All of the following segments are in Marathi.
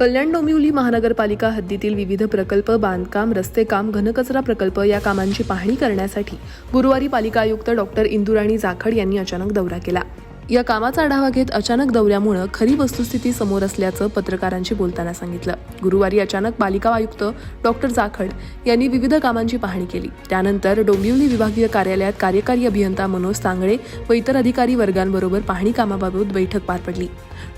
कल्याण डोंबिवली महानगरपालिका हद्दीतील विविध प्रकल्प बांधकाम रस्ते काम घनकचरा प्रकल्प या कामांची पाहणी करण्यासाठी गुरुवारी पालिका आयुक्त डॉक्टर इंदुराणी जाखड यांनी अचानक दौरा केला. या कामाचा आढावा घेत अचानक दौऱ्यामुळे खरी वस्तुस्थिती समोर असल्याचं पत्रकारांशी बोलताना सांगितलं. गुरुवारी अचानक पालिका आयुक्त डॉक्टर जाखड यांनी विविध कामांची पाहणी केली. त्यानंतर डोंबिवली विभागीय कार्यालयात कार्यकारी अभियंता मनोज सांगळे व इतर अधिकारी वर्गांबरोबर पाहणी कामाबाबत बैठक पार पडली.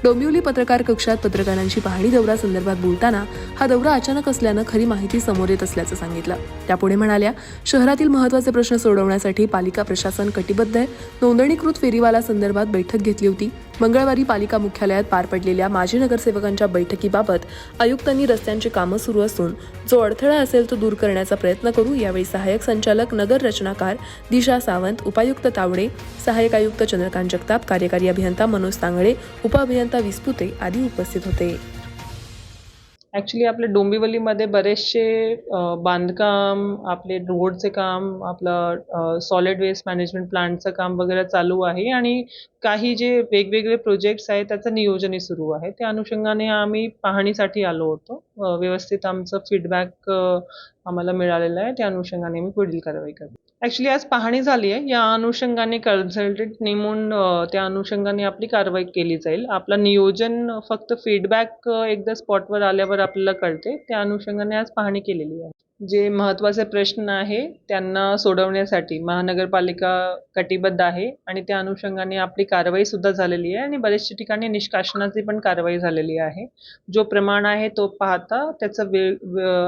डोंबिवली पत्रकार कक्षात पत्रकारांची पाहणी दौरा संदर्भात बोलताना हा दौरा अचानक असल्यानं खरी माहिती समोर येत असल्याचं सांगितलं. त्यापुढे म्हणाल्या शहरातील महत्त्वाचे प्रश्न सोडवण्यासाठी पालिका प्रशासन कटिबद्ध आहे. नोंदणीकृत फेरीवाला संदर्भात बैठक घेतली होती. मंगळवारी पालिका मुख्यालयात पार पडलेल्या माजी नगरसेवकांच्या बैठकीबाबत आयुक्तांनी रस्त्यांची कामं सुरू असून जो अडथळा असेल तो दूर करण्याचा प्रयत्न करू. यावेळी सहाय्यक संचालक नगर रचनाकार दिशा सावंत उपायुक्त तावडे सहाय्यक आयुक्त चंद्रकांत जगताप कार्यकारी अभियंता मनोज तांगडे उपअभियंता विस्पुते आदी उपस्थित होते. ॲक्च्युली आपल्या डोंबिवलीमध्ये बरेचसे बांधकाम आपले रोडचे काम आपलं सॉलिड वेस्ट मॅनेजमेंट प्लांटचं काम वगैरे चालू आहे आणि काही जे वेगवेगळे प्रोजेक्ट्स आहेत त्याचं नियोजनही सुरू आहे. त्या अनुषंगाने आम्ही पाहणीसाठी आलो होतो. व्यवस्थित आमचं फीडबॅक आम्हाला मिळालेलं आहे. त्या अनुषंगाने मी पुढील कारवाई करतो. ॲक्च्युली आज पाहणी झाली आहे. या अनुषंगाने कन्सल्टंट नेमून त्या अनुषंगाने आपली कारवाई केली जाईल. आपलं नियोजन फक्त फीडबॅक एकदा स्पॉटवर आल्यावर आपल्याला कळते. त्या अनुषंगाने आज पाहणी केलेली आहे. जे महत्त्वाचे प्रश्न आहे त्यांना सोडवण्यासाठी महानगरपालिका कटिबद्ध आहे आणि त्या अनुषंगाने आपली कारवाईसुद्धा झालेली आहे आणि बरेचशा ठिकाणी निष्कासनाची पण कारवाई झालेली आहे. जो प्रमाण आहे तो पाहता त्याचं वे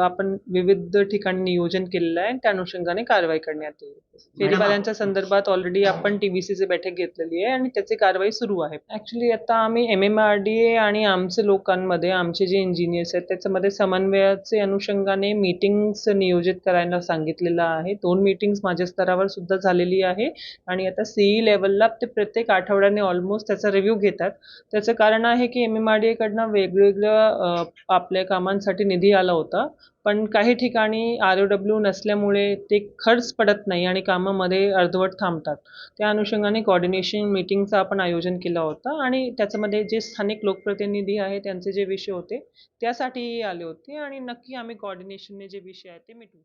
आपण विविध ठिकाणी नियोजन केलेलं आहे आणि त्या अनुषंगाने कारवाई करण्यात येईल. फेरीवाल्यांच्या संदर्भात ऑलरेडी आपण टी बी सीची बैठक घेतलेली आहे आणि त्याची कारवाई सुरू आहे. ॲक्च्युली आता आम्ही M M R D A आणि आमचे लोकांमध्ये आमचे जे इंजिनियर्स आहेत त्याच्यामध्ये समन्वयाचे अनुषंगाने मीटिंग्स नियोजित करायला सांगितलेलं आहे. दोन मीटिंग्स माझ्या स्तरावर सुद्धा झालेली आहे. आणि आता सीई लेवलला ते प्रत्येक आठवड्याने ऑलमोस्ट त्याचा रिव्ह्यू घेतात. त्याचं कारण आहे की एम एम आर डी एकडनं वेगवेगळ्या आपल्या कामांसाठी निधी आला होता. पण काही ठिकाणी आर ओ डब्ल्यू नसल्यामुळे ते खर्च पडत नाही आणि कामामध्ये अर्धवट थांबतात. त्या अनुषंगाने कॉर्डिनेशन मीटिंगचं आपण आयोजन केलं होतं आणि त्याच्यामध्ये जे स्थानिक लोकप्रतिनिधी आहे त्यांचे जे विषय होते त्यासाठीही आले होते आणि नक्की आम्ही कॉर्डिनेशनने जे विषय आहे ते मिटवू.